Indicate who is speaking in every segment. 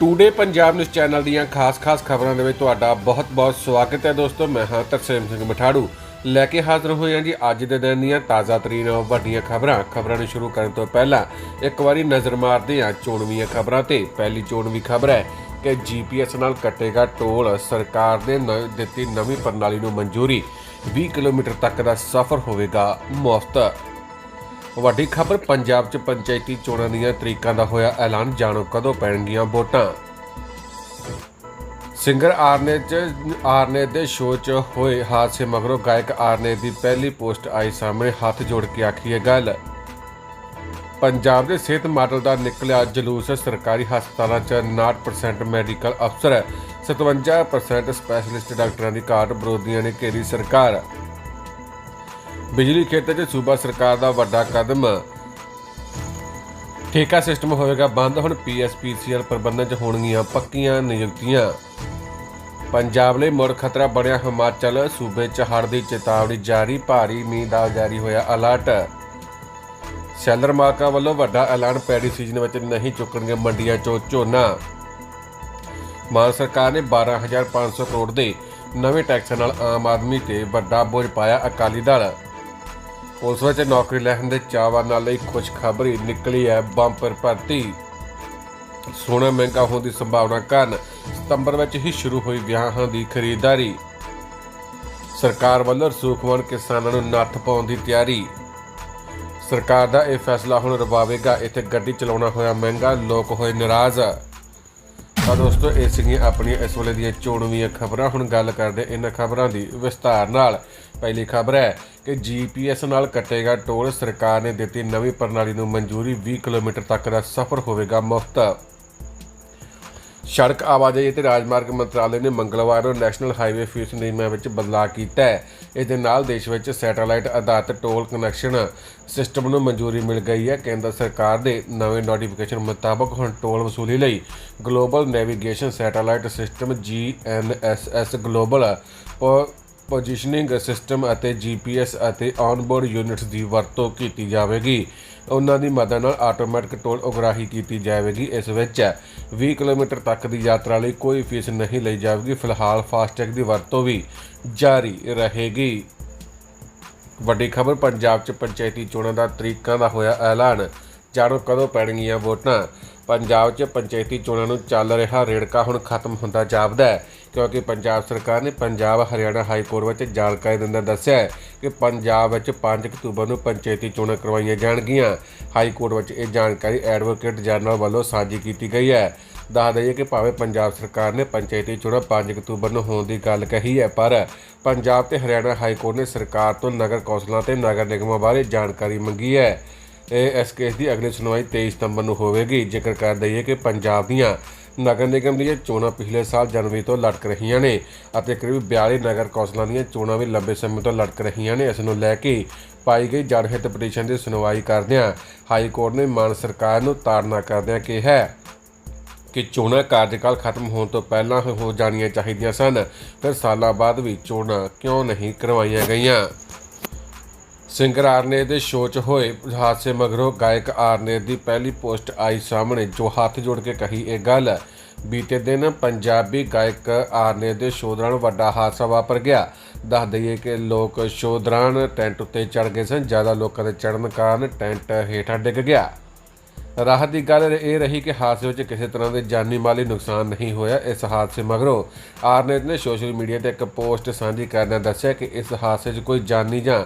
Speaker 1: today Punjab news channel ਦੀਆਂ ਖਾਸ-ਖਾਸ ਖਬਰਾਂ ਦੇ ਵਿੱਚ ਤੁਹਾਡਾ ਬਹੁਤ-ਬਹੁਤ ਸਵਾਗਤ ਹੈ ਦੋਸਤੋ ਮੈਂ ਹਾਂ ਤਰਸੇਮ ਸਿੰਘ ਮਠਾੜੂ ਲੈ ਕੇ ਹਾਜ਼ਰ ਹੋਏ ਹਾਂ ਜੀ ਅੱਜ ਦੇ ਦਿਨ ਦੀਆਂ ਤਾਜ਼ਾ ਤਰੀਨ ਵੱਡੀਆਂ ਖਬਰਾਂ ਖਬਰਾਂ ਨੂੰ ਸ਼ੁਰੂ ਕਰਨ ਤੋਂ ਪਹਿਲਾਂ ਇੱਕ ਵਾਰੀ ਨਜ਼ਰ ਮਾਰਦੇ ਹਾਂ ਚੋਣਵੀਆਂ ਖਬਰਾਂ ਤੇ ਪਹਿਲੀ ਚੋਣਵੀ ਖਬਰ ਹੈ ਕਿ ਜੀਪੀਐਸ ਨਾਲ ਕੱਟੇਗਾ ਟੋਲ ਸਰਕਾਰ ਦੇ ਦਿੱਤੀ ਨਵੀਂ ਪ੍ਰਣਾਲੀ ਨੂੰ ਮਨਜ਼ੂਰੀ 20 ਕਿਲੋਮੀਟਰ ਤੱਕ ਦਾ ਸਫ਼ਰ ਹੋਵੇਗਾ ਮੁਫਤ ਵੱਡੀ ਖਬਰ ਪੰਜਾਬ 'ਚ ਪੰਚਾਇਤੀ ਚੋਣਾਂ ਦੀਆਂ ਤਰੀਕਾਂ ਦਾ ਹੋਇਆ ਐਲਾਨ ਜਾਣੋ ਕਦੋਂ ਪੈਣਗੀਆਂ ਵੋਟਾਂ ਸਿੰਗਰ ਆਰਨੇ 'ਚ ਆਰਨੇ ਦੇ ਸ਼ੋਅ 'ਚ ਹੋਏ ਹਾਦਸੇ ਮਗਰੋਂ ਗਾਇਕ ਆਰਨੇ ਦੀ ਪਹਿਲੀ ਪੋਸਟ ਆਈ ਸਾਹਮਣੇ ਹੱਥ ਜੋੜ ਕੇ ਆਖੀ ਇਹ ਗੱਲ ਪੰਜਾਬ ਦੇ ਸਿਹਤ ਮਾਡਲ ਦਾ ਨਿਕਲਿਆ ਜਲੂਸ ਸਰਕਾਰੀ ਹਸਪਤਾਲਾਂ 'ਚ 90% ਮੈਡੀਕਲ ਅਫਸਰ 57% ਸਪੈਸ਼ਲਿਸਟ ਡਾਕਟਰਾਂ ਦੀ ਘਾਟ ਵਿਰੋਧੀਆਂ ਨੇ ਕੇਰੀ ਸਰਕਾਰ ਬਿਜਲੀ ਖੇਤਰ 'ਚ ਸੂਬਾ ਸਰਕਾਰ ਦਾ ਵੱਡਾ ਕਦਮ ਠੇਕਾ ਸਿਸਟਮ ਹੋਵੇਗਾ ਬੰਦ ਹੁਣ ਪੀਐਸਪੀਸੀਐਲ ਪ੍ਰਬੰਧਨ 'ਚ ਹੋਣਗੀਆਂ ਪੱਕੀਆਂ ਨਿਯੁਕਤੀਆਂ ਪੰਜਾਬ ਲਈ ਮੁੜ ਖਤਰਾ ਬਣਿਆ ਹਿਮਾਚਲ ਸੂਬੇ 'ਚ ਹੜ੍ਹ ਦੀ ਚੇਤਾਵਨੀ ਜਾਰੀ ਭਾਰੀ ਮੀਂਹ ਦਾ ਜਾਰੀ ਹੋਇਆ ਅਲਰਟ ਸੈਲਰ ਮਾਕਾ ਵੱਲੋਂ ਵੱਡਾ ਐਲਾਨ ਪੈੜੀ ਸੀਜ਼ਨ ਵਿੱਚ ਨਹੀਂ ਚੁੱਕਣਗੇ ਮੰਡੀਆਂ 'ਚੋਂ ਝੋਨਾ ਮਾਨ ਸਰਕਾਰ ਨੇ 12500 ਕਰੋੜ ਦੇ ਨਵੇਂ ਟੈਕਸ ਨਾਲ ਆਮ ਆਦਮੀ ਤੇ ਵੱਡਾ ਬੋਝ ਪਾਇਆ ਅਕਾਲੀ ਦਲ ਪੁਲਿਸ ਵਿੱਚ ਨੌਕਰੀ ਲੈਣ ਦੇ ਚਾਵਾ ਨਾਲ ਲਈ ਕੁਝ ਖਬਰੀ ਨਿਕਲੀ ਹੈ ਬੰਪਰ ਭਰਤੀ ਸੋਨਾ ਮਹਿੰਗਾ ਹੋਣ ਦੀ ਸੰਭਾਵਨਾ ਕਾਰਨ ਸਤੰਬਰ ਵਿੱਚ ਹੀ ਸ਼ੁਰੂ ਹੋਈ ਵਿਆਹਾਂ ਦੀ ਖਰੀਦਦਾਰੀ ਸਰਕਾਰ ਵੱਲੋਂ ਸੂਖਮਨ ਕਿਸਾਨਾਂ ਨੂੰ ਨੱਥ ਪਾਉਣ ਦੀ ਤਿਆਰੀ ਸਰਕਾਰ ਦਾ ਇਹ ਫੈਸਲਾ ਹੁਣ ਰਵਾਵੇਗਾ ਇੱਥੇ ਗੱਡੀ ਚਲਾਉਣਾ ਹੋਇਆ ਮਹਿੰਗਾ ਲੋਕ ਹੋਏ ਨਾਰਾਜ਼ ਤਾਂ ਦੋਸਤੋ ਇਹ ਸੀਗੀਆਂ ਆਪਣੀਆਂ ਇਸ ਵੇਲੇ ਦੀਆਂ ਚੋਣਵੀਆਂ ਖਬਰਾਂ ਹੁਣ ਗੱਲ ਕਰਦੇ ਇਹਨਾਂ ਖਬਰਾਂ ਦੀ ਵਿਸਤਾਰ ਨਾਲ ਪਹਿਲੀ ਖਬਰ ਹੈ ਕਿ ਜੀਪੀਐਸ ਨਾਲ ਕੱਟੇਗਾ ਟੋਲ ਸਰਕਾਰ ਨੇ ਦਿੱਤੀ ਨਵੀਂ ਪ੍ਰਣਾਲੀ ਨੂੰ ਮਨਜ਼ੂਰੀ 20 ਕਿਲੋਮੀਟਰ ਤੱਕ ਦਾ ਸਫ਼ਰ ਹੋਵੇਗਾ ਮੁਫਤ ਸੜਕ ਆਵਾਜਾਈ ਤੇ ਰਾਜਮਾਰਗ ਮੰਤਰਾਲੇ ਨੇ ਮੰਗਲਵਾਰ ਨੂੰ ਨੈਸ਼ਨਲ ਹਾਈਵੇ ਫੀਸ ਨਿਯਮਾਂ ਵਿੱਚ ਬਦਲਾਅ ਕੀਤਾ ਹੈ ਇਸ ਦੇ ਨਾਲ ਦੇਸ਼ ਵਿੱਚ ਸੈਟੇਲਾਈਟ ਆਧਾਰਿਤ ਟੋਲ ਕਨੈਕਸ਼ਨ ਸਿਸਟਮ ਨੂੰ ਮਨਜ਼ੂਰੀ ਮਿਲ ਗਈ ਹੈ ਕੇਂਦਰ ਸਰਕਾਰ ਦੇ ਨਵੇਂ ਨੋਟੀਫਿਕੇਸ਼ਨ ਮੁਤਾਬਕ ਹੁਣ ਟੋਲ ਵਸੂਲੀ ਲਈ global navigation satellite system G N S global positioning system ਅਤੇ ਜੀਪੀਐਸ ਅਤੇ ਆਨਬੋਰਡ ਯੂਨਿਟਸ ਦੀ ਵਰਤੋਂ ਕੀਤੀ ਜਾਵੇਗੀ ਉਹਨਾਂ ਦੀ ਮਦਦ ਨਾਲ ਆਟੋਮੈਟਿਕ ਟੋਲ ਉਗਰਾਹੀ ਕੀਤੀ ਜਾਵੇਗੀ ਇਸ ਵਿੱਚ 20 ਕਿਲੋਮੀਟਰ ਤੱਕ ਦੀ ਯਾਤਰਾ ਲਈ ਕੋਈ ਫੀਸ ਨਹੀਂ ਲਈ ਜਾਵੇਗੀ ਫਿਲਹਾਲ ਫਾਸਟੈਗ ਦੀ ਵਰਤੋਂ ਵੀ ਜਾਰੀ ਰਹੇਗੀ ਵੱਡੀ ਖਬਰ ਪੰਜਾਬ 'ਚ ਪੰਚਾਇਤੀ ਚੋਣਾਂ ਦਾ ਤਰੀਕਾਂ ਦਾ ਹੋਇਆ ਐਲਾਨ ਜਾਣੋ ਕਦੋਂ ਪੈਣਗੀਆਂ ਵੋਟਾਂ ਪੰਜਾਬ 'ਚ ਪੰਚਾਇਤੀ ਚੋਣਾਂ ਨੂੰ ਚੱਲ ਰਿਹਾ ਰੇੜਕਾ ਹੁਣ ਖਤਮ ਹੁੰਦਾ ਜਾਪਦਾ ਹੈ ਕਿਉਂਕਿ ਪੰਜਾਬ ਸਰਕਾਰ ਨੇ ਪੰਜਾਬ ਹਰਿਆਣਾ ਹਾਈ ਕੋਰਟ ਵਿੱਚ ਜਾਣਕਾਰੀ ਦਿੰਦਾ ਦੱਸਿਆ ਹੈ ਕਿ ਪੰਜਾਬ ਵਿੱਚ 5 ਅਕਤੂਬਰ ਨੂੰ ਪੰਚਾਇਤੀ ਚੋਣਾਂ ਕਰਵਾਈਆਂ ਜਾਣਗੀਆਂ ਹਾਈ ਕੋਰਟ ਵਿੱਚ ਇਹ ਜਾਣਕਾਰੀ ਐਡਵੋਕੇਟ ਜਨਰਲ ਵੱਲੋਂ ਸਾਂਝੀ ਕੀਤੀ ਗਈ ਹੈ ਦੱਸ ਦਈਏ ਕਿ ਭਾਵੇਂ ਪੰਜਾਬ ਸਰਕਾਰ ਨੇ ਪੰਚਾਇਤੀ ਚੋਣਾਂ 5 ਅਕਤੂਬਰ ਨੂੰ ਹੋਣ ਦੀ ਗੱਲ ਕਹੀ ਹੈ ਪਰ ਪੰਜਾਬ ਤੇ ਹਰਿਆਣਾ ਹਾਈ ਕੋਰਟ ਨੇ ਸਰਕਾਰ ਤੋਂ ਨਗਰ ਕੌਂਸਲਾਂ ਤੇ ਨਗਰ ਨਿਗਮਾਂ ਬਾਰੇ ਜਾਣਕਾਰੀ ਮੰਗੀ ਹੈ ਇਹ ਇਸ ਕੇਸ ਦੀ ਅਗਲੀ ਸੁਣਵਾਈ 23 ਸਤੰਬਰ ਨੂੰ ਹੋਵੇਗੀ ਜ਼ਿਕਰ ਕਰ ਦਈਏ ਕਿ ਪੰਜਾਬ ਦੀਆਂ ਨਗਰ ਨਿਗਮ ਦੀਆਂ ਚੋਣਾਂ ਪਿਛਲੇ ਸਾਲ ਜਨਵਰੀ ਤੋਂ ਲਟਕ ਰਹੀਆਂ ਨੇ ਅਤੇ ਕਰੀਬ 42 ਨਗਰ ਕੌਂਸਲਾਂ ਦੀਆਂ ਚੋਣਾਂ ਵੀ ਲੰਬੇ ਸਮੇਂ ਤੋਂ ਲਟਕ ਰਹੀਆਂ ਨੇ ਇਸ ਨੂੰ ਲੈ ਕੇ ਪਾਈ ਗਈ ਜਨਹਿਤ ਪਟੀਸ਼ਨ ਦੀ ਸੁਣਵਾਈ ਕਰਦਿਆਂ ਹਾਈ ਕੋਰਟ ਨੇ ਮਾਨ ਸਰਕਾਰ ਨੂੰ ਤਾੜਨਾ ਕਰਦਿਆਂ ਕਿਹਾ ਕਿ ਚੋਣਾਂ ਕਾਰਜਕਾਲ ਖਤਮ ਹੋਣ ਤੋਂ ਪਹਿਲਾਂ ਹੋ ਜਾਣੀਆਂ ਚਾਹੀਦੀਆਂ ਸਨ ਫਿਰ ਸਾਲਾਂ ਬਾਅਦ ਵੀ ਚੋਣਾਂ ਕਿਉਂ ਨਹੀਂ ਕਰਵਾਈਆਂ ਗਈਆਂ ਸਿੰਗਰ ਆਰਨੇ ਦੇ ਸ਼ੋਅ 'ਚ ਹੋਏ ਹਾਦਸੇ ਮਗਰੋਂ ਗਾਇਕ ਆਰਨੇ ਦੀ ਪਹਿਲੀ ਪੋਸਟ ਆਈ ਸਾਹਮਣੇ ਜੋ ਹੱਥ ਜੋੜ ਕੇ ਕਹੀ ਇਹ ਗੱਲ ਬੀਤੇ ਦਿਨ ਪੰਜਾਬੀ ਗਾਇਕ ਆਰਨੇ ਦੇ ਸ਼ੋਅ ਦੌਰਾਨ ਵੱਡਾ ਹਾਦਸਾ ਵਾਪਰ ਗਿਆ ਦੱਸ ਦਈਏ ਕਿ ਲੋਕ ਸ਼ੋਅ ਦੌਰਾਨ ਟੈਂਟ ਉੱਤੇ ਚੜ ਗਏ ਸਨ ਜ਼ਿਆਦਾ ਲੋਕਾਂ ਦੇ ਚੜਨ ਕਾਰਨ ਟੈਂਟ ਹੇਠਾਂ ਡਿੱਗ ਗਿਆ ਰਾਹਤ ਦੀ ਗੱਲ ਇਹ ਰਹੀ ਕਿ ਹਾਦਸੇ ਵਿੱਚ ਕਿਸੇ ਤਰ੍ਹਾਂ ਦੇ ਜਾਨੀ ਮਾਲੀ ਨੁਕਸਾਨ ਨਹੀਂ ਹੋਇਆ ਇਸ ਹਾਦਸੇ ਮਗਰੋਂ ਆਰਨੇਟ ਨੇ ਸੋਸ਼ਲ ਮੀਡੀਆ ਤੇ ਇੱਕ ਪੋਸਟ ਸਾਂਝੀ ਕਰਦਿਆਂ ਦੱਸਿਆ ਕਿ ਇਸ ਹਾਦਸੇ 'ਚ ਕੋਈ ਜਾਨੀ ਜਾਂ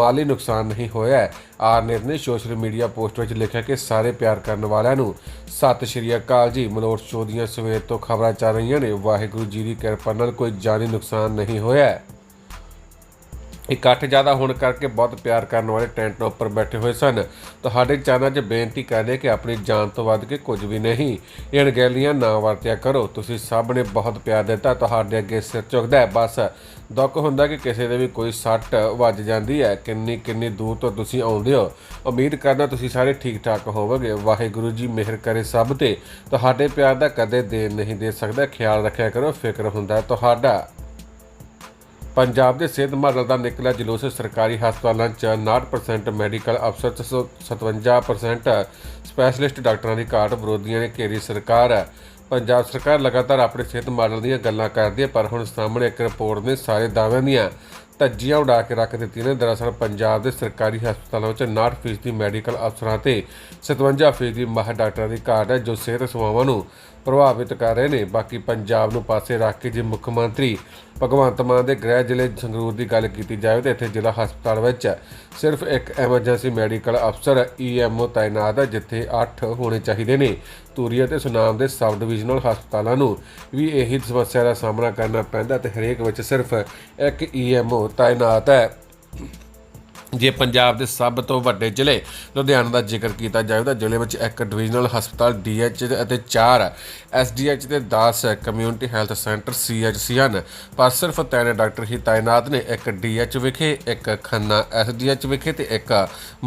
Speaker 1: ਮਾਲੀ ਨੁਕਸਾਨ ਨਹੀਂ ਹੋਇਆ ਆਰਨੇਟ ਨੇ ਸੋਸ਼ਲ ਮੀਡੀਆ ਪੋਸਟ ਵਿੱਚ ਲਿਖਿਆ ਕਿ ਸਾਰੇ ਪਿਆਰ ਕਰਨ ਵਾਲਿਆਂ ਨੂੰ ਸਤਿ ਸ਼੍ਰੀ ਅਕਾਲ ਜੀ ਮਲੋਟ ਚੋਦੀਆਂ ਸਵੇਰ ਤੋਂ ਖਬਰਾਂ ਚੱਲ ਰਹੀਆਂ ਨੇ ਵਾਹਿਗੁਰੂ ਜੀ ਦੀ ਕਿਰਪਾ ਨਾਲ ਕੋਈ ਜਾਨੀ ਨੁਕਸਾਨ ਨਹੀਂ ਹੋਇਆ ਇਕੱਠ ਜ਼ਿਆਦਾ ਹੋਣ ਕਰਕੇ ਬਹੁਤ ਪਿਆਰ ਕਰਨ ਵਾਲੇ ਟੈਂਟ ਉੱਪਰ ਬੈਠੇ ਹੋਏ ਸਨ ਤੁਹਾਡੇ ਚਾਹਨਾ 'ਚ ਬੇਨਤੀ ਕਰਦੇ ਕਿ ਆਪਣੀ ਜਾਨ ਤੋਂ ਵੱਧ ਕੇ ਕੁਝ ਵੀ ਨਹੀਂ ਇਹ ਅਣਗਹਿਲੀਆਂ ਨਾ ਵਰਤਿਆ ਕਰੋ ਤੁਸੀਂ ਸਭ ਨੇ ਬਹੁਤ ਪਿਆਰ ਦਿੱਤਾ ਤੁਹਾਡੇ ਅੱਗੇ ਸਿਰ ਝੁਕਦਾ ਹੈ ਬਸ ਦੁੱਖ ਹੁੰਦਾ ਕਿ ਕਿਸੇ ਦੇ ਵੀ ਕੋਈ ਸੱਟ ਵੱਜ ਜਾਂਦੀ ਹੈ ਕਿੰਨੀ ਕਿੰਨੀ ਦੂਰ ਤੋਂ ਤੁਸੀਂ ਆਉਂਦੇ ਹੋ ਉਮੀਦ ਕਰਦਾ ਤੁਸੀਂ ਸਾਰੇ ਠੀਕ ਠਾਕ ਹੋਵੋਗੇ ਵਾਹਿਗੁਰੂ ਜੀ ਮਿਹਰ ਕਰੇ ਸਭ ਤੇ ਤੁਹਾਡੇ ਪਿਆਰ ਦਾ ਕਦੇ ਦੇਣ ਨਹੀਂ ਦੇ ਸਕਦਾ ਖਿਆਲ ਰੱਖਿਆ ਕਰੋ ਫਿਕਰ ਹੁੰਦਾ ਤੁਹਾਡਾ ਪੰਜਾਬ ਦੇ ਸਿਹਤ ਮਾਡਲ ਦਾ ਨਿਕਲਿਆ ਜਲੂਸ ਸਰਕਾਰੀ ਹਸਪਤਾਲਾਂ 'ਚ 90% ਮੈਡੀਕਲ ਅਫਸਰ ਤੇ 57% ਸਪੈਸ਼ਲਿਸਟ ਡਾਕਟਰਾਂ ਦੀ ਘਾਟ ਵਿਰੋਧੀਆਂ ਨੇ ਕੇਰੀ ਸਰਕਾਰ ਪੰਜਾਬ ਸਰਕਾਰ ਲਗਾਤਾਰ ਆਪਣੇ ਸਿਹਤ ਮਾਡਲ ਦੀਆਂ ਗੱਲਾਂ ਕਰਦੀ ਹੈ ਪਰ ਹੁਣ ਸਾਹਮਣੇ ਇੱਕ ਰਿਪੋਰਟ ਨੇ ਸਾਰੇ ਦਾਅਵਿਆਂ ਦੀਆਂ ਧੱਜੀਆਂ ਉਡਾ ਕੇ ਰੱਖ ਦਿੱਤੀਆਂ ਨੇ ਦਰਅਸਲ ਪੰਜਾਬ ਦੇ ਸਰਕਾਰੀ ਹਸਪਤਾਲਾਂ ਵਿੱਚ 59% ਦੀ ਮੈਡੀਕਲ ਅਫਸਰਾਂ ਤੇ 57% ਦੀ ਮਾਹਰ ਡਾਕਟਰਾਂ ਦੀ ਘਾਟ ਹੈ ਜੋ ਸਿਹਤ ਸੇਵਾਵਾਂ ਨੂੰ ਪ੍ਰਭਾਵਿਤ ਕਰ ਰਹੇ ਨੇ ਬਾਕੀ ਪੰਜਾਬ ਨੂੰ ਪਾਸੇ ਰੱਖ ਕੇ ਜੇ ਮੁੱਖ ਮੰਤਰੀ ਭਗਵੰਤ ਮਾਨ ਦੇ ਗ੍ਰਹਿ ਜ਼ਿਲ੍ਹੇ ਸੰਗਰੂਰ ਦੀ ਗੱਲ ਕੀਤੀ ਜਾਵੇ ਤਾਂ ਇੱਥੇ ਜ਼ਿਲ੍ਹਾ ਹਸਪਤਾਲ ਵਿੱਚ ਸਿਰਫ ਇੱਕ ਐਮਰਜੈਂਸੀ ਮੈਡੀਕਲ ਅਫਸਰ ਈਐਮਓ ਤਾਇਨਾਤ ਹੈ ਜਿੱਥੇ 8 ਹੋਣੇ ਚਾਹੀਦੇ ਨੇ ਧੂਰੀ ਅਤੇ ਸੁਨਾਮ ਦੇ ਸਬ ਡਿਵੀਜ਼ਨਲ ਹਸਪਤਾਲਾਂ ਨੂੰ ਵੀ ਇਹੀ ਸਮੱਸਿਆ ਦਾ ਸਾਹਮਣਾ ਕਰਨਾ ਪੈਂਦਾ ਤੇ ਹਰੇਕ ਵਿੱਚ ਸਿਰਫ ਇੱਕ ਈਐਮਓ ਤਾਇਨਾਤ ਹੈ ਜੇ ਪੰਜਾਬ ਦੇ ਸਭ ਤੋਂ ਵੱਡੇ ਜ਼ਿਲ੍ਹੇ ਲੁਧਿਆਣਾ ਦਾ ਜ਼ਿਕਰ ਕੀਤਾ ਜਾਵੇ ਤਾਂ ਜ਼ਿਲ੍ਹੇ ਵਿੱਚ ਇੱਕ ਡਿਵੀਜ਼ਨਲ ਹਸਪਤਾਲ ਡੀਐਚ ਅਤੇ 4 ਐਸਡੀਐਚ ਤੇ 10 ਕਮਿਊਨਿਟੀ ਹੈਲਥ ਸੈਂਟਰ ਸੀਐਚਸੀ ਹਨ ਪਰ ਸਿਰਫ ਤੈਨੇ ਡਾਕਟਰ ਹੀ ਤਾਇਨਾਤ ਨੇ ਇੱਕ ਡੀਐਚ ਵਿਖੇ ਇੱਕ ਖੰਨਾ ਐਸਡੀਐਚ ਵਿਖੇ ਤੇ ਇੱਕ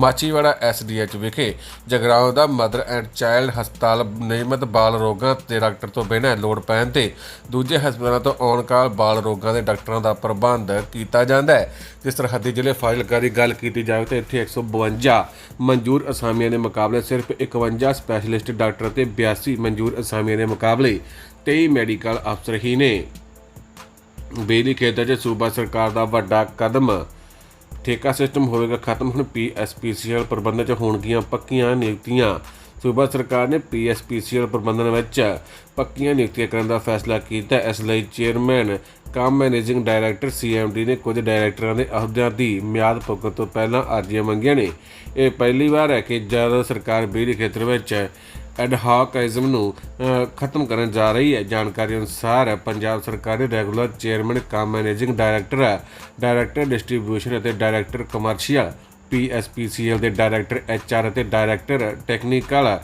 Speaker 1: ਮਾਚੀਵਾੜਾ ਐਸਡੀਐਚ ਵਿਖੇ ਜਗਰਾਉਂ ਦਾ ਮਦਰ ਐਂਡ ਚਾਈਲਡ ਹਸਪਤਾਲ ਨਿਯਮਤ ਬਾਲ ਰੋਗਾਂ ਤੇ ਡਾਕਟਰ ਤੋਂ ਬਿਨਾਂ ਲੋੜ ਪੈਣ ਤੇ ਦੂਜੇ ਹਸਪਤਾਲਾਂ ਤੋਂ ਆਉਣ ਕਾਲ ਬਾਲ ਰੋਗਾਂ ਦੇ ਡਾਕਟਰਾਂ ਦਾ ਪ੍ਰਬੰਧ ਕੀਤਾ ਜਾਂਦਾ ਹੈ ਜਿਸ ਤਰ੍ਹਾਂ ਹੱਦੀ ਜ਼ਿਲ੍ਹੇ ਫਾਜ਼ਿਲਕਾ ਦੀ ਗੱਲ ਗੱਲ ਕੀਤੀ ਜਾਵੇ ਤਾਂ ਇੱਥੇ 152 ਮਨਜ਼ੂਰ ਅਸਾਮੀਆਂ ਦੇ ਮੁਕਾਬਲੇ ਸਿਰਫ 51 ਸਪੈਸ਼ਲਿਸਟ ਡਾਕਟਰ ਅਤੇ 82 ਮਨਜ਼ੂਰ ਅਸਾਮੀਆਂ ਦੇ ਮੁਕਾਬਲੇ 23 ਮੈਡੀਕਲ ਅਫਸਰ ਹੀ ਨੇ ਬੇਲੀ ਖੇਤਰ 'ਚ ਸੂਬਾ ਸਰਕਾਰ ਦਾ ਵੱਡਾ ਕਦਮ ਠੇਕਾ ਸਿਸਟਮ ਹੋਵੇਗਾ ਖਤਮ ਹੁਣ ਪੀਐਸਪੀਸੀਐਲ ਪ੍ਰਬੰਧਨ 'ਚ ਹੋਣਗੀਆਂ ਪੱਕੀਆਂ ਨਿਯੁਕਤੀਆਂ ਸੂਬਾ ਸਰਕਾਰ ਨੇ ਪੀਐਸਪੀਸੀਐਲ ਪ੍ਰਬੰਧਨ ਵਿੱਚ ਪੱਕੀਆਂ ਨਿਯੁਕਤੀਆਂ ਕਰਨ ਦਾ ਫੈਸਲਾ ਕੀਤਾ ਇਸ ਲਈ chairman cum managing director CMD ਨੇ ਕੁਝ ਡਾਇਰੈਕਟਰਾਂ ਦੇ ਅਹੁਦਿਆਂ ਦੀ ਮਿਆਦ ਪੁੱਗਣ ਤੋਂ ਪਹਿਲਾਂ ਅਰਜ਼ੀਆਂ ਮੰਗੀਆਂ ਨੇ ਇਹ ਪਹਿਲੀ ਵਾਰ ਹੈ ਕਿ ਜ਼ਿਆਦਾ ਸਰਕਾਰ ਬਿਜਲੀ ਖੇਤਰ ਵਿੱਚ ਐਡ ਹਾਕ ਐਜ਼ਮ ਨੂੰ ਖਤਮ ਕਰਨ ਜਾ ਰਹੀ ਹੈ ਜਾਣਕਾਰੀ ਅਨੁਸਾਰ ਪੰਜਾਬ ਸਰਕਾਰ ਦੇ regular chairman cum managing director director distribution ਅਤੇ ਡਾਇਰੈਕਟਰ ਕਮਰਸ਼ੀਅਲ ਪੀਐਸਪੀਸੀਐਲ ਦੇ ਡਾਇਰੈਕਟਰ ਐਚਆਰ ਅਤੇ ਡਾਇਰੈਕਟਰ ਟੈਕਨੀਕਲ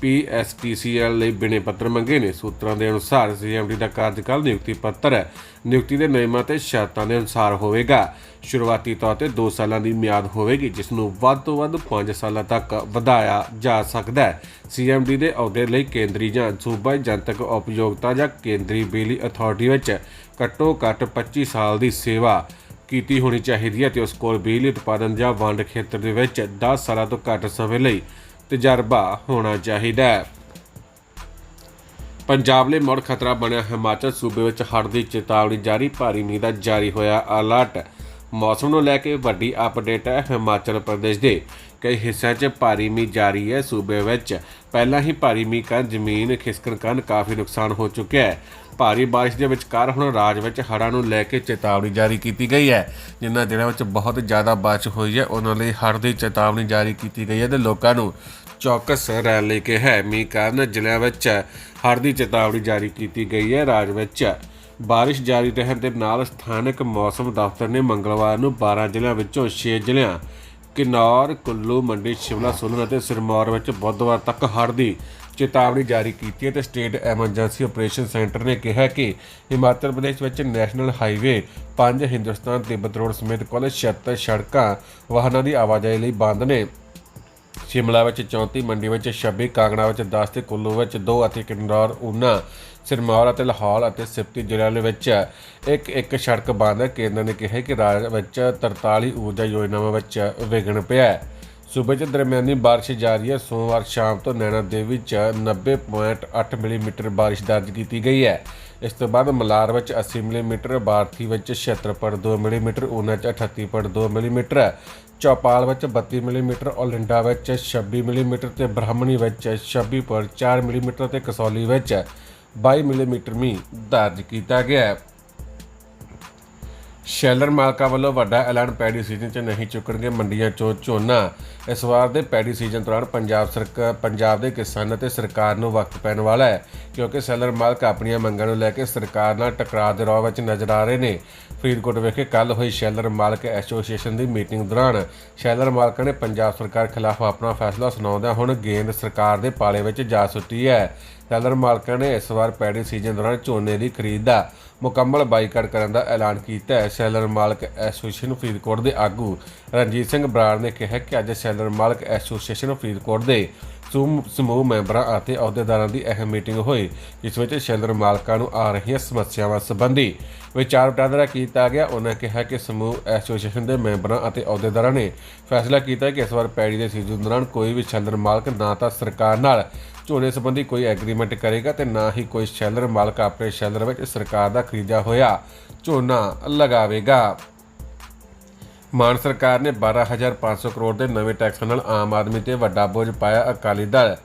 Speaker 1: ਪੀਐਸਟੀਸੀਐਲ ਲਈ ਬਿਨੇ ਪੱਤਰ ਮੰਗੇ ਨੇ ਸੂਤਰਾਂ ਦੇ ਅਨੁਸਾਰ ਸੀਐਮਡੀ ਦਾ ਕਾਰਜਕਾਲ ਨਿਯੁਕਤੀ ਪੱਤਰ ਨਿਯੁਕਤੀ ਦੇ ਨਿਯਮਾਂ ਤੇ ਸ਼ਰਤਾਂ ਦੇ ਅਨੁਸਾਰ ਹੋਵੇਗਾ ਸ਼ੁਰੂਆਤੀ ਤੌਰ ਤੇ 2 ਸਾਲਾਂ ਦੀ ਮਿਆਦ ਹੋਵੇਗੀ ਜਿਸ ਨੂੰ ਵੱਧ ਤੋਂ ਵੱਧ 5 ਸਾਲਾਂ ਤੱਕ ਵਧਾਇਆ ਜਾ ਸਕਦਾ ਹੈ ਸੀਐਮਡੀ ਦੇ ਅਹੁਦੇ ਲਈ ਕੇਂਦਰੀ ਜਾਂ ਸੂਬਾਈ ਜਨਤਕ ਉਪਯੋਗਤਾ ਜਾਂ ਕੇਂਦਰੀ ਬਿਜਲੀ ਅਥਾਰਟੀ ਵਿੱਚ ਘੱਟੋ ਘੱਟ 25 ਸਾਲ ਦੀ ਸੇਵਾ ਕੀਤੀ ਹੋਣੀ ਚਾਹੀਦੀ ਹੈ ਤੇ ਉਸ ਕੋਲ ਬਿਜਲੀ ਉਤਪਾਦਨ ਜਾਂ ਵੰਡ ਖੇਤਰ ਦੇ ਵਿੱਚ 10 ਸਾਲਾਂ ਤੋਂ ਘੱਟ ਸਮੇਂ ਲਈ ਤਜਰਬਾ ਹੋਣਾ ਚਾਹੀਦਾ ਹੈ ਪੰਜਾਬ ਲਈ ਮੁੜ ਖਤਰਾ ਬਣਿਆ ਹਿਮਾਚਲ ਸੂਬੇ ਵਿੱਚ ਹੜ੍ਹ ਦੀ ਚੇਤਾਵਨੀ ਜਾਰੀ ਭਾਰੀ ਮੀਂਹ ਦਾ ਜਾਰੀ ਹੋਇਆ ਅਲਰਟ ਮੌਸਮ ਨੂੰ ਲੈ ਕੇ ਵੱਡੀ ਅਪਡੇਟ ਹੈ ਹਿਮਾਚਲ ਪ੍ਰਦੇਸ਼ ਦੇ ਕਈ ਹਿੱਸਿਆਂ 'ਚ ਭਾਰੀ ਮੀਂਹ ਜਾਰੀ ਹੈ ਸੂਬੇ ਵਿੱਚ ਪਹਿਲਾਂ ਹੀ ਭਾਰੀ ਮੀਂਹ ਕਾਰਨ ਜ਼ਮੀਨ ਖਿਸਕਣ ਕਾਰਨ ਕਾਫੀ ਨੁਕਸਾਨ ਹੋ ਚੁੱਕਿਆ ਹੈ ਭਾਰੀ بارش ਦੇ ਵਿਚਕਾਰ ਹੁਣ ਰਾਜ ਵਿੱਚ ਹੜ੍ਹਾਂ ਨੂੰ ਲੈ ਕੇ ਚੇਤਾਵਨੀ ਜਾਰੀ ਕੀਤੀ ਗਈ ਹੈ ਜਿਨ੍ਹਾਂ ਜ਼ਿਲ੍ਹਿਆਂ ਵਿੱਚ ਬਹੁਤ ਜ਼ਿਆਦਾ ਬਾਰਿਸ਼ ਹੋਈ ਹੈ ਉਹਨਾਂ ਲਈ ਹੜ੍ਹ ਦੀ ਚੇਤਾਵਨੀ ਜਾਰੀ ਕੀਤੀ ਗਈ ਹੈ ਤੇ ਲੋਕਾਂ ਨੂੰ ਚੌਕਸ ਰਹਿਣ ਲਈ ਕਿਹਾ ਹੈ ਮੀਂਹ ਕਾਰਨ ਜ਼ਿਲ੍ਹਿਆਂ ਵਿੱਚ ਹੜ੍ਹ ਦੀ ਚੇਤਾਵਨੀ ਜਾਰੀ ਕੀਤੀ ਗਈ ਹੈ ਰਾਜ ਵਿੱਚ بارش ਜਾਰੀ ਰਹਿਣ ਦੇ ਨਾਲ ਸਥਾਨਕ ਮੌਸਮ ਦਫ਼ਤਰ ਨੇ ਮੰਗਲਵਾਰ ਨੂੰ 12 ਜ਼ਿਲ੍ਹਿਆਂ ਵਿੱਚੋਂ 6 ਜ਼ਿਲ੍ਹਿਆਂ ਕਿਨੌਰ ਕੁੱਲੂ ਮੰਡੀ ਸ਼ਿਮਲਾ ਸੋਲਨ ਅਤੇ ਸਿਰਮੌਰ ਵਿੱਚ ਬੁੱਧਵਾਰ ਤੱਕ ਹੜ੍ਹ ਦੀ ਚੇਤਾਵਨੀ ਜਾਰੀ ਕੀਤੀ ਹੈ ਤੇ ਸਟੇਟ ਐਮਰਜੈਂਸੀ ਆਪਰੇਸ਼ਨ ਸੈਂਟਰ ਨੇ ਕਿਹਾ ਕਿ ਹਿਮਾਚਲ ਪ੍ਰਦੇਸ਼ ਵਿੱਚ national highway 5 Hindustan Tibet road ਸਮੇਤ ਕੁੱਲ 76 ਸੜਕਾਂ ਵਾਹਨਾਂ ਦੀ ਆਵਾਜਾਈ ਲਈ ਬੰਦ ਨੇ ਸ਼ਿਮਲਾ ਵਿੱਚ 34 ਮੰਡੀ ਵਿੱਚ 26 ਕਾਂਗੜਾ ਵਿੱਚ 10 ਤੇ ਕੁੱਲੂ ਵਿੱਚ 2 ਅਤੇ ਕਿੰਨੌਰ ਉਨਾ ਸਿਰਮੌਰ ਅਤੇ ਲਾਹੌਰ ਅਤੇ ਸਿਪਤੀ ਜ਼ਿਲ੍ਹਿਆਂ ਵਿੱਚ ਇੱਕ ਇੱਕ ਸੜਕ ਬੰਦ ਹੈ ਕੇਂਦਰ ਨੇ ਕਿਹਾ ਕਿ ਰਾਜ ਵਿੱਚ 43 ਊਰਜਾ ਯੋਜਨਾਵਾਂ ਵਿੱਚ ਵਿਘਨ ਪਿਆ ਹੈ ਸੂਬੇ 'ਚ ਦਰਮਿਆਨੀ بارش ਜਾਰੀ ਹੈ ਸੋਮਵਾਰ ਸ਼ਾਮ ਤੋਂ ਨੈਣਾ ਦੇਵੀ 'ਚ 90.8 ਮਿਲੀਮੀਟਰ بارش ਦਰਜ ਕੀਤੀ ਗਈ ਹੈ ਇਸ ਤੋਂ ਬਾਅਦ ਮਲਾਰ ਵਿੱਚ 80 ਮਿਲੀਮੀਟਰ ਬਾਰਥੀ ਵਿੱਚ 76.2 ਮਿਲੀਮੀਟਰ ਊਨਾ 'ਚ 38.2 ਮਿਲੀਮੀਟਰ ਚੌਪਾਲ ਵਿੱਚ 32 ਮਿਲੀਮੀਟਰ ਔਲਿੰਡਾ ਵਿੱਚ 26 ਮਿਲੀਮੀਟਰ ਤੇ ਬ੍ਰਾਹਮਣੀ ਵਿੱਚ 26.4 ਮਿਲੀਮੀਟਰ ਤੇ ਕਸੌਲੀ ਵਿੱਚ 22 ਮਿਲੀਮੀਟਰ ਮੀਂਹ ਦਰਜ ਕੀਤਾ ਗਿਆ ਹੈ ਸ਼ੈਲਰ ਮਾਲਕਾਂ ਵੱਲੋਂ ਵੱਡਾ ਐਲਾਨ ਪੈਡੀ ਸੀਜ਼ਨ 'ਚ ਨਹੀਂ ਚੁੱਕਣਗੇ ਮੰਡੀਆਂ 'ਚੋਂ ਝੋਨਾ ਇਸ ਵਾਰ ਦੇ ਪੈਡੀ ਸੀਜ਼ਨ ਦੌਰਾਨ ਪੰਜਾਬ ਸਰਕਾਰ ਪੰਜਾਬ ਦੇ ਕਿਸਾਨਾਂ ਤੇ ਸਰਕਾਰ ਨੂੰ ਵਕਤ ਪੈਣ ਵਾਲਾ ਹੈ ਕਿਉਂਕਿ ਸ਼ੈਲਰ ਮਾਲਕ ਆਪਣੀਆਂ ਮੰਗਾਂ ਨੂੰ ਲੈ ਕੇ ਸਰਕਾਰ ਨਾਲ ਟਕਰਾਅ ਦੇ ਰੋਹ ਵਿੱਚ ਨਜ਼ਰ ਆ ਰਹੇ ਨੇ ਫਰੀਦਕੋਟ ਵਿਖੇ ਕੱਲ ਹੋਈ ਸ਼ੈਲਰ ਮਾਲਕ ਐਸੋਸੀਏਸ਼ਨ ਦੀ ਮੀਟਿੰਗ ਦੌਰਾਨ ਸ਼ੈਲਰ ਮਾਲਕਾਂ ਨੇ ਪੰਜਾਬ ਸਰਕਾਰ ਖਿਲਾਫ ਆਪਣਾ ਫੈਸਲਾ ਸੁਣਾਉਂਦਿਆਂ ਹੁਣ ਗੇਂਦ ਸਰਕਾਰ ਦੇ ਪਾਲੇ ਵਿੱਚ ਜਾ ਸੁੱਟੀ ਹੈ ਟੈਲਰ ਮਾਲਕਾਂ ਨੇ ਇਸ ਵਾਰ ਪੈੜੀ ਸੀਜ਼ਨ ਦੌਰਾਨ ਝੋਨੇ ਦੀ ਖਰੀਦ ਦਾ ਮੁਕੰਮਲ ਬਾਈਕਾਟ ਕਰਨ ਦਾ ਐਲਾਨ ਕੀਤਾ ਹੈ ਸੈਲਰ ਮਾਲਕ ਐਸੋਸੀਏਸ਼ਨ ਫਰੀਦਕੋਟ ਦੇ ਆਗੂ ਰਣਜੀਤ ਸਿੰਘ ਬਰਾੜ ਨੇ ਕਿਹਾ ਕਿ ਅੱਜ ਸੈਲਰ ਮਾਲਕ ਐਸੋਸੀਏਸ਼ਨ ਫਰੀਦਕੋਟ ਦੇ ਸਮੂਹ ਮੈਂਬਰਾਂ ਅਤੇ ਅਹੁਦੇਦਾਰਾਂ ਦੀ ਅਹਿਮ ਮੀਟਿੰਗ ਹੋਈ ਜਿਸ ਵਿੱਚ ਸ਼ੈਲਰ ਮਾਲਕਾਂ ਨੂੰ ਆ ਰਹੀਆਂ ਸਮੱਸਿਆਵਾਂ ਸੰਬੰਧੀ ਵਿਚਾਰ ਵਟਾਂਦਰਾ ਕੀਤਾ ਗਿਆ ਉਹਨਾਂ ਕਿਹਾ ਕਿ ਸਮੂਹ ਐਸੋਸੀਏਸ਼ਨ ਦੇ ਮੈਂਬਰਾਂ ਅਤੇ ਅਹੁਦੇਦਾਰਾਂ ਨੇ ਫੈਸਲਾ ਕੀਤਾ ਕਿ ਇਸ ਵਾਰ ਪੈੜੀ ਦੇ ਸੀਜ਼ਨ ਦੌਰਾਨ ਕੋਈ ਵੀ ਸ਼ੈਲਰ ਮਾਲਕ ਨਾ ਤਾਂ ਸਰਕਾਰ ਨਾਲ ਝੋਨੇ ਸੰਬੰਧੀ ਕੋਈ ਐਗਰੀਮੈਂਟ ਕਰੇਗਾ ਤੇ ਨਾ ਹੀ ਕੋਈ ਸ਼ੈਲਰ ਮਾਲਕ ਆਪਣੇ ਸ਼ੈਲਰ ਵਿੱਚ ਸਰਕਾਰ ਦਾ ਖਰੀਦਿਆ ਹੋਇਆ ਝੋਨਾ ਲਗਾਵੇਗਾ ਮਾਨ ਸਰਕਾਰ ਨੇ 12500 ਕਰੋੜ ਦੇ ਨਵੇਂ ਟੈਕਸਾਂ ਨਾਲ ਆਮ ਆਦਮੀ ਤੇ ਵੱਡਾ ਬੋਝ ਪਾਇਆ ਅਕਾਲੀ ਦਲ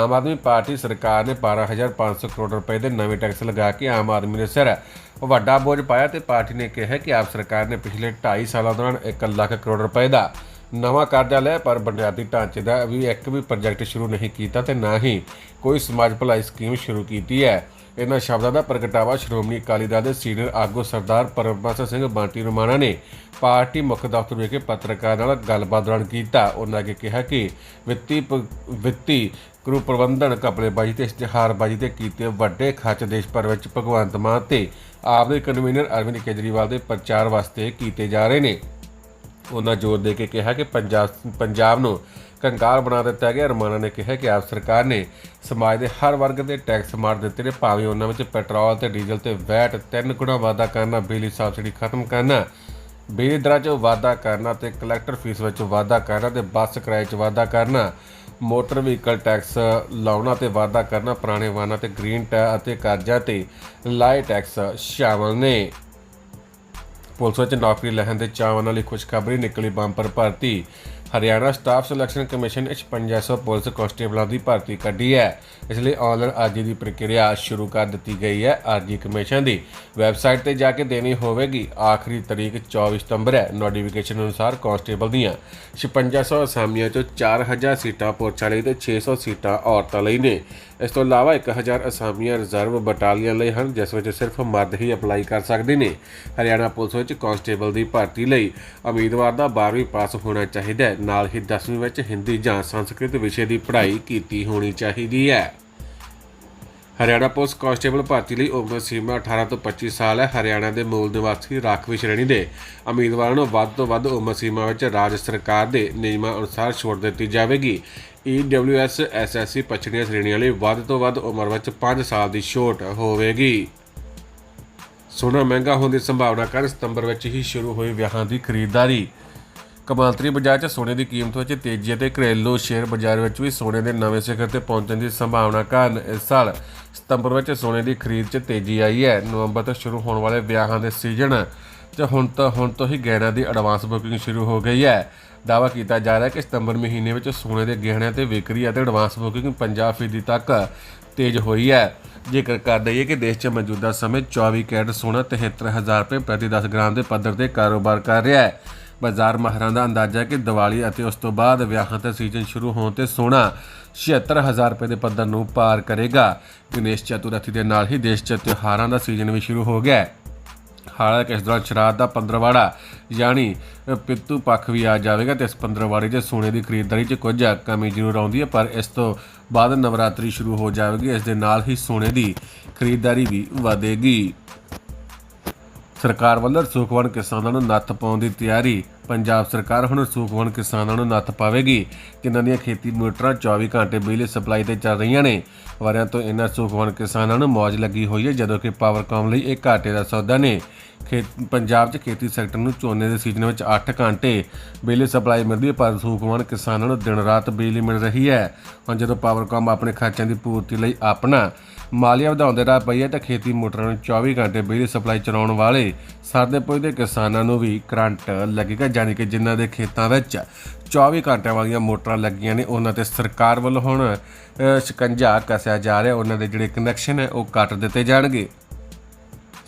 Speaker 1: ਆਮ ਆਦਮੀ ਪਾਰਟੀ ਸਰਕਾਰ ਨੇ 12500 ਕਰੋੜ ਰੁਪਏ ਦੇ ਨਵੇਂ ਟੈਕਸ ਲਗਾ ਕੇ ਆਮ ਆਦਮੀ ਦੇ ਸਿਰ ਵੱਡਾ ਬੋਝ ਪਾਇਆ ਤੇ ਪਾਰਟੀ ਨੇ ਕਿਹਾ ਕਿ ਆਪ ਸਰਕਾਰ ਨੇ ਪਿਛਲੇ 2.5 ਸਾਲਾਂ ਦੌਰਾਨ 1 ਲੱਖ ਕਰੋੜ ਰੁਪਏ ਦਾ ਨਵਾਂ ਕਾਰਜਾ ਲਿਆ ਪਰ ਬੁਨਿਆਦੀ ਢਾਂਚੇ ਦਾ ਵੀ ਇੱਕ ਵੀ ਪ੍ਰੋਜੈਕਟ ਸ਼ੁਰੂ ਨਹੀਂ ਕੀਤਾ ਤੇ ਨਾ ਹੀ ਕੋਈ ਸਮਾਜ ਭਲਾਈ ਸਕੀਮ ਸ਼ੁਰੂ ਕੀਤੀ ਹੈ ਇਹਨਾਂ ਸ਼ਬਦਾਂ ਦਾ ਪ੍ਰਗਟਾਵਾ ਸ਼੍ਰੋਮਣੀ ਅਕਾਲੀ ਦਲ ਦੇ ਸੀਨੀਅਰ ਆਗੂ ਸਰਦਾਰ ਪਰਮਬੰਸ ਸਿੰਘ ਬਾਂਟੀ ਰੁਮਾਣਾ ਨੇ ਪਾਰਟੀ ਮੁੱਖ ਦਫ਼ਤਰ ਵਿਖੇ ਪੱਤਰਕਾਰਾਂ ਨਾਲ ਗੱਲਬਾਤ ਦੌਰਾਨ ਕੀਤਾ ਉਹਨਾਂ ਨੇ ਕਿਹਾ ਕਿ ਵਿੱਤੀ ਵਿੱਤੀ ਕਰੂ ਪ੍ਰਬੰਧਨ ਕਪੜੇਬਾਜ਼ੀ ਤੇ ਇਸ਼ਤਿਹਾਰਬਾਜ਼ੀ ਤੇ ਕੀਤੇ ਵੱਡੇ ਖਰਚ ਦੇਸ਼ ਪਰ ਵਿੱਚ ਭਗਵੰਤ ਮਾਨ ਤੇ ਆਪ ਦੇ ਕਨਵੀਨਰ ਅਰਵਿੰਦ ਕੇਜਰੀਵਾਲ ਦੇ ਪ੍ਰਚਾਰ ਵਾਸਤੇ ਕੀਤੇ ਜਾ ਰਹੇ ਨੇ ਉਹਨਾਂ ਜ਼ੋਰ ਦੇ ਕੇ ਕਿਹਾ ਕਿ ਪੰਜਾਬ ਪੰਜਾਬ ਨੂੰ ਕੰਗਾਲ ਬਣਾ ਦਿੱਤਾ ਗਿਆ ਰਮਾਨਾ ਨੇ ਕਿਹਾ ਕਿ ਆਪ ਸਰਕਾਰ ਨੇ ਸਮਾਜ ਦੇ ਹਰ ਵਰਗ ਦੇ ਟੈਕਸ ਮਾਰ ਦਿੱਤੇ ਨੇ ਭਾਵੇਂ ਉਹਨਾਂ ਵਿੱਚ ਪੈਟਰੋਲ ਤੇ ਡੀਜ਼ਲ ਤੇ ਵੈਟ ਤਿੰਨ ਗੁਣਾ ਵਾਧਾ ਕਰਨਾ ਬਿਜਲੀ ਸਬਸਿਡੀ ਖਤਮ ਕਰਨਾ ਬਿਜਲੀ ਦਰਾਂ 'ਚ ਵਾਧਾ ਕਰਨਾ ਤੇ ਕਲੈਕਟਰ ਫੀਸ ਵਿੱਚ ਵਾਧਾ ਕਰਨਾ ਤੇ ਬੱਸ ਕਿਰਾਏ 'ਚ ਵਾਧਾ ਕਰਨਾ ਮੋਟਰ ਵਹੀਕਲ ਟੈਕਸ ਲਾਉਣਾ ਤੇ ਵਾਅਦਾ ਕਰਨਾ ਪੁਰਾਣੇ ਵਾਹਨਾਂ ਤੇ ਗ੍ਰੀਨ ਟੈਕਸ ਅਤੇ ਕਰਜ਼ਾ ਤੇ ਲਾਈ ਟੈਕਸ ਸ਼ਾਮਲ ਨੇ ਪੁਲਿਸ ਵਿੱਚ ਨੌਕਰੀ ਲੈਣ ਦੇ ਚਾਹਵਾਨਾਂ ਲਈ ਖੁਸ਼ਖਬਰੀ ਨਿਕਲੀ ਬੰਪਰ ਭਰਤੀ Haryana staff selection commission 5600 police ਕਾਂਸਟੇਬਲਾਂ ਦੀ ਭਰਤੀ ਕੱਢੀ ਹੈ ਇਸ ਲਈ ਆਨਲਾਈਨ ਅਰਜ਼ੀ ਦੀ ਪ੍ਰਕਿਰਿਆ ਸ਼ੁਰੂ ਕਰ ਦਿੱਤੀ ਗਈ ਹੈ ਅਰਜ਼ੀ ਕਮਿਸ਼ਨ ਦੀ ਵੈਬਸਾਈਟ ਤੇ ਜਾ ਕੇ ਦੇਣੀ ਹੋਵੇਗੀ ਆਖਰੀ ਤਰੀਕ 24 ਸਤੰਬਰ ਹੈ ਨੋਟੀਫਿਕੇਸ਼ਨ ਅਨੁਸਾਰ ਕਾਂਸਟੇਬਲ ਦੀਆਂ 5600 ਅਸਾਮੀਆਂ ਚੋਂ 4000 ਸੀਟਾਂ ਪੁਰਸ਼ਾਂ ਲਈ ਤੇ 600 ਸੀਟਾਂ ਔਰਤਾਂ ਲਈ ਨੇ ਇਸ ਤੋਂ ਇਲਾਵਾ 1000 ਅਸਾਮੀਆਂ ਰਿਜ਼ਰਵ ਬਟਾਲੀਅਨ ਲਈ ਹਨ ਜਿਸ ਵਿੱਚ ਸਿਰਫ ਮਰਦ ਹੀ ਅਪਲਾਈ ਕਰ ਸਕਦੇ ਨੇ ਹਰਿਆਣਾ ਪੁਲਿਸ ਵਿੱਚ ਕਾਂਸਟੇਬਲ ਦੀ ਭਰਤੀ ਲਈ ਉਮੀਦਵਾਰ ਦਾ 12ਵੀਂ ਪਾਸ ਹੋਣਾ ਚਾਹੀਦਾ ਹੈ ਨਾਲ ਹੀ 10ਵੀਂ ਵਿੱਚ ਹਿੰਦੀ ਜਾਂ ਸੰਸਕ੍ਰਿਤ ਵਿਸ਼ੇ ਦੀ ਪੜ੍ਹਾਈ ਕੀਤੀ ਹੋਣੀ ਚਾਹੀਦੀ ਹੈ ਹਰਿਆਣਾ ਪੁਲਿਸ ਕਾਂਸਟੇਬਲ ਭਰਤੀ ਲਈ ਉਮਰ ਸੀਮਾ 18 ਤੋਂ 25 ਸਾਲ ਹੈ ਹਰਿਆਣਾ ਦੇ ਮੂਲ ਨਿਵਾਸੀ ਰਾਖਵੀ ਸ਼੍ਰੇਣੀ ਦੇ ਉਮੀਦਵਾਰਾਂ ਨੂੰ ਵੱਧ ਤੋਂ ਵੱਧ ਉਮਰ ਸੀਮਾ ਵਿੱਚ ਰਾਜ ਸਰਕਾਰ ਦੇ ਨਿਯਮਾਂ ਅਨੁਸਾਰ ਛੋਟ ਦਿੱਤੀ ਜਾਵੇਗੀ EWS SSC ਪਛੜੀਆਂ ਸ਼੍ਰੇਣੀਆਂ ਲਈ ਵੱਧ ਤੋਂ ਵੱਧ ਉਮਰ ਵਿੱਚ 5 ਸਾਲ ਦੀ ਛੋਟ ਹੋਵੇਗੀ ਸੋਨਾ ਮਹਿੰਗਾ ਹੋਣ ਦੀ ਸੰਭਾਵਨਾ ਕਾਰਨ ਸਤੰਬਰ ਵਿੱਚ ਹੀ ਸ਼ੁਰੂ ਹੋਈ ਵਿਆਹਾਂ ਦੀ ਖਰੀਦਦਾਰੀ ਕਮਾਂਤਰੀ ਬਾਜ਼ਾਰ 'ਚ ਸੋਨੇ ਦੀ ਕੀਮਤ ਵਿੱਚ ਤੇਜ਼ੀ ਅਤੇ ਘਰੇਲੂ ਸ਼ੇਅਰ ਬਾਜ਼ਾਰ ਵਿੱਚ ਵੀ ਸੋਨੇ ਦੇ ਨਵੇਂ ਸਿਖਰ ਤੇ ਪਹੁੰਚਣ ਦੀ ਸੰਭਾਵਨਾ ਕਾਰਨ ਇਸ ਸਾਲ ਸਤੰਬਰ ਵਿੱਚ ਸੋਨੇ ਦੀ ਖਰੀਦ 'ਚ ਤੇਜ਼ੀ ਆਈ ਹੈ ਨਵੰਬਰ ਤੋਂ ਸ਼ੁਰੂ ਹੋਣ ਵਾਲੇ ਵਿਆਹਾਂ ਦੇ ਸੀਜ਼ਨ 'ਚ ਹੁਣ ਤੋਂ ਹੁਣ ਤੋਂ ਹੀ ਗਹਿਣਿਆਂ ਦੀ ਐਡਵਾਂਸ ਬੁਕਿੰਗ ਸ਼ੁਰੂ ਹੋ ਗਈ ਹੈ ਦਾਵਾ ਕੀਤਾ ਜਾ ਰਿਹਾ ਹੈ ਕਿ ਸਤੰਬਰ ਮਹੀਨੇ ਵਿੱਚ ਸੋਨੇ ਦੇ ਗਹਿਣਿਆਂ ਤੇ ਵਿਕਰੀ ਅਤੇ ਐਡਵਾਂਸ ਬੁਕਿੰਗ 50% ਤੱਕ ਤੇਜ਼ ਹੋਈ ਹੈ ਜੇਕਰ ਕਰ ਦਈਏ ਕਿ ਦੇਸ਼ 'ਚ ਮੌਜੂਦਾ ਸਮੇਂ 24 ਕੈਰਟ ਸੋਨਾ 73000 ਰੁਪਏ ਪ੍ਰਤੀ 10 ਗ੍ਰਾਮ ਦੇ ਪੱਧਰ ਤੇ ਕਾਰੋਬਾਰ ਕਰ ਰਿਹਾ ਹੈ ਬਾਜ਼ਾਰ ਮਹਰਾਂ ਦਾ ਅੰਦਾਜ਼ਾ ਹੈ ਕਿ ਦੀਵਾਲੀ ਅਤੇ ਉਸ ਤੋਂ ਬਾਅਦ ਵਿਆਹਾਂ ਦਾ ਸੀਜ਼ਨ ਸ਼ੁਰੂ ਹੋਣ ਤੇ ਸੋਨਾ 76000 ਰੁਪਏ ਦੇ ਪੱਧਰ ਨੂੰ ਪਾਰ ਕਰੇਗਾ ਗਣੇਸ਼ ਚਤੁਰਥੀ ਦੇ ਨਾਲ ਹੀ ਦੇਸ਼ 'ਚ ਤਿਉਹਾਰਾਂ ਦਾ ਸੀਜ਼ਨ ਵੀ ਸ਼ੁਰੂ ਹੋ ਗਿਆ ਹੈ ਹਾਲਾਂਕਿ ਇਸ ਦੌਰਾਨ ਸ਼ਰਾਧ ਦਾ ਪੰਦਰਵਾੜਾ ਯਾਨੀ ਪਿੱਤੂ ਪੱਖ ਵੀ ਆ ਜਾਵੇਗਾ ਤੇ ਇਸ ਪੰਦਰਵਾੜੇ ਦੇ ਸੋਨੇ ਦੀ ਖਰੀਦਦਾਰੀ 'ਚ ਕੁਝ ਕਮੀ ਜ਼ਰੂਰ ਆਉਂਦੀ ਹੈ ਪਰ ਇਸ ਤੋਂ ਬਾਅਦ ਨਵਰਾਤਰੀ ਸ਼ੁਰੂ ਹੋ ਜਾਵੇਗੀ ਇਸ ਦੇ ਨਾਲ ਹੀ ਸੋਨੇ ਦੀ ਖਰੀਦਦਾਰੀ ਵੀ ਵਧੇਗੀ ਸਰਕਾਰ ਵੱਲੋਂ ਸੁਖਵਨ ਕਿਸਾਨਾਂ ਨੂੰ ਨੱਥ ਪਾਉਣ ਦੀ ਤਿਆਰੀ ਪੰਜਾਬ ਸਰਕਾਰ ਹੁਣ ਸੁਖਵਨ ਕਿਸਾਨਾਂ ਨੂੰ ਨੱਥ ਪਾਵੇਗੀ ਜਿਨ੍ਹਾਂ ਦੀਆਂ ਖੇਤੀ ਮੋਟਰਾਂ 24 ਘੰਟੇ ਬਿਜਲੀ ਸਪਲਾਈ ਤੇ ਚੱਲ ਰਹੀਆਂ ਨੇ ਵਾਰਿਆਂ ਤੋਂ ਇਹਨਾਂ ਸੁਖਵਨ ਕਿਸਾਨਾਂ ਨੂੰ ਮੌਜ ਲੱਗੀ ਹੋਈ ਹੈ ਜਦੋਂ ਕਿ ਪਾਵਰਕਾਮ ਲਈ ਇਹ ਘਾਟੇ ਦਾ ਸੌਦਾ ਨੇ ਪੰਜਾਬ 'ਚ ਖੇਤੀ ਸੈਕਟਰ ਨੂੰ ਝੋਨੇ ਦੇ ਸੀਜ਼ਨ ਵਿੱਚ 8 ਘੰਟੇ ਬਿਜਲੀ ਸਪਲਾਈ ਮਿਲਦੀ ਹੈ ਪਰ ਸੁਖਵਨ ਕਿਸਾਨਾਂ ਨੂੰ ਦਿਨ ਰਾਤ ਬਿਜਲੀ ਮਿਲ ਰਹੀ ਹੈ ਹੁਣ ਜਦੋਂ ਪਾਵਰਕਾਮ ਆਪਣੇ ਖਰਚਿਆਂ ਦੀ ਪੂਰਤੀ ਲਈ ਆਪਣਾ ਮਾਲੀਆ ਵਧਾਉਂਦੇ ਰਾਹ ਪਈ ਹੈ ਤਾਂ ਖੇਤੀ ਮੋਟਰਾਂ ਨੂੰ 24 ਘੰਟੇ ਬਿਜਲੀ ਸਪਲਾਈ ਚਲਾਉਣ ਵਾਲੇ ਸਰਦੇ ਪੁੱਜਦੇ ਕਿਸਾਨਾਂ ਨੂੰ ਵੀ ਕਰੰਟ ਲੱਗੇਗਾ ਜਾਨੀ ਕਿ ਜਿਨ੍ਹਾਂ ਦੇ ਖੇਤਾਂ ਵਿੱਚ 24 ਘੰਟਿਆਂ ਵਾਲੀਆਂ ਮੋਟਰਾਂ ਲੱਗੀਆਂ ਨੇ ਉਹਨਾਂ ਤੇ ਸਰਕਾਰ ਵੱਲੋਂ ਹੁਣ ਸ਼ਿਕੰਜਾ ਕਸਿਆ ਜਾ ਰਿਹਾ ਉਹਨਾਂ ਦੇ ਜਿਹੜੇ ਕਨੈਕਸ਼ਨ ਹੈ ਉਹ ਕੱਟ ਦਿੱਤੇ ਜਾਣਗੇ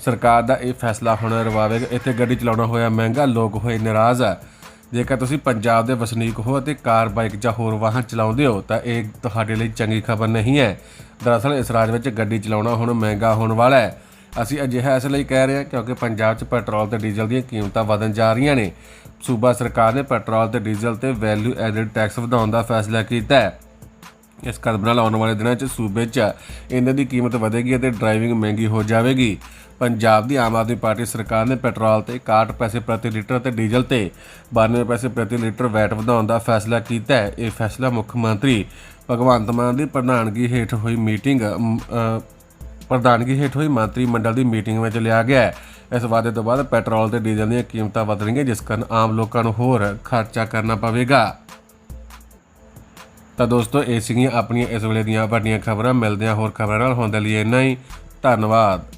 Speaker 1: ਸਰਕਾਰ ਦਾ ਇਹ ਫੈਸਲਾ ਹੁਣ ਰਵਾਵੇਗਾ ਇੱਥੇ ਗੱਡੀ ਚਲਾਉਣਾ ਹੋਇਆ ਮਹਿੰਗਾ ਲੋਕ ਹੋਏ ਨਾਰਾਜ਼ ਆ ਜੇਕਰ ਤੁਸੀਂ ਪੰਜਾਬ ਦੇ ਵਸਨੀਕ ਹੋ ਅਤੇ ਕਾਰ ਬਾਈਕ ਜਾਂ ਹੋਰ ਵਾਹਨ ਚਲਾਉਂਦੇ ਹੋ ਤਾਂ ਇਹ ਤੁਹਾਡੇ ਲਈ ਚੰਗੀ ਖਬਰ ਨਹੀਂ ਹੈ ਦਰਅਸਲ ਇਸ ਰਾਜ ਵਿੱਚ ਗੱਡੀ ਚਲਾਉਣਾ ਹੁਣ ਮਹਿੰਗਾ ਹੋਣ ਵਾਲਾ ਹੈ ਅਸੀਂ ਅਜਿਹਾ ਇਸ ਲਈ ਕਹਿ ਰਹੇ ਹਾਂ ਕਿਉਂਕਿ ਪੰਜਾਬ 'ਚ ਪੈਟਰੋਲ ਤੇ ਡੀਜ਼ਲ ਦੀਆਂ ਕੀਮਤਾਂ ਵਧਣ ਜਾ ਰਹੀਆਂ ਨੇ ਸੂਬਾ ਸਰਕਾਰ ਨੇ ਪੈਟਰੋਲ ਤੇ ਡੀਜ਼ਲ ਤੇ ਵੈਲਿਊ ਐਡਡ ਟੈਕਸ ਵਧਾਉਣ ਦਾ ਫੈਸਲਾ ਕੀਤਾ ਹੈ ਇਸ ਕਦਮ ਨਾਲ ਆਉਣ ਵਾਲੇ ਦਿਨਾਂ 'ਚ ਸੂਬੇ 'ਚ ਇਹਨਾਂ ਦੀ ਕੀਮਤ ਵਧੇਗੀ ਅਤੇ ਡਰਾਈਵਿੰਗ ਮਹਿੰਗੀ ਹੋ ਜਾਵੇਗੀ ਪੰਜਾਬ ਦੀ ਆਮ ਆਦਮੀ ਪਾਰਟੀ ਸਰਕਾਰ ਨੇ ਪੈਟਰੋਲ ਤੇ 61 ਪੈਸੇ ਪ੍ਰਤੀ ਲੀਟਰ ਤੇ ਡੀਜ਼ਲ ਤੇ 92 ਪੈਸੇ ਪ੍ਰਤੀ ਲੀਟਰ ਵੈਟ ਵਧਾਉਣ ਦਾ ਫੈਸਲਾ ਕੀਤਾ ਹੈ ਇਹ ਫੈਸਲਾ ਮੁੱਖ ਮੰਤਰੀ ਭਗਵੰਤ ਮਾਨ ਦੀ ਪ੍ਰਧਾਨਗੀ ਹੇਠ ਹੋਈ ਮੀਟਿੰਗ ਪ੍ਰਧਾਨਗੀ ਹੇਠ ਹੋਈ ਮੰਤਰੀ ਮੰਡਲ ਦੀ ਮੀਟਿੰਗ ਵਿੱਚ ਲਿਆ ਗਿਆ ਇਸ ਵਾਅਦੇ ਤੋਂ ਬਾਅਦ ਪੈਟਰੋਲ ਤੇ ਡੀਜ਼ਲ ਦੀਆਂ ਕੀਮਤਾਂ ਵਧ ਰਹੀਆਂ ਜਿਸ ਕਾਰਨ ਆਮ ਲੋਕਾਂ ਨੂੰ ਹੋਰ ਖਰਚਾ ਕਰਨਾ ਪਵੇਗਾ ਤਾਂ ਦੋਸਤੋ ਇਹ ਸੀਗੀਆਂ ਆਪਣੀਆਂ ਇਸ ਵੇਲੇ ਦੀਆਂ ਵੱਡੀਆਂ ਖਬਰਾਂ ਮਿਲਦੇ ਹਾਂ ਹੋਰ ਖਬਰਾਂ ਨਾਲ ਹੋਣ ਦੇ ਲਈ ਇੰਨਾ ਹੀ ਧੰਨਵਾਦ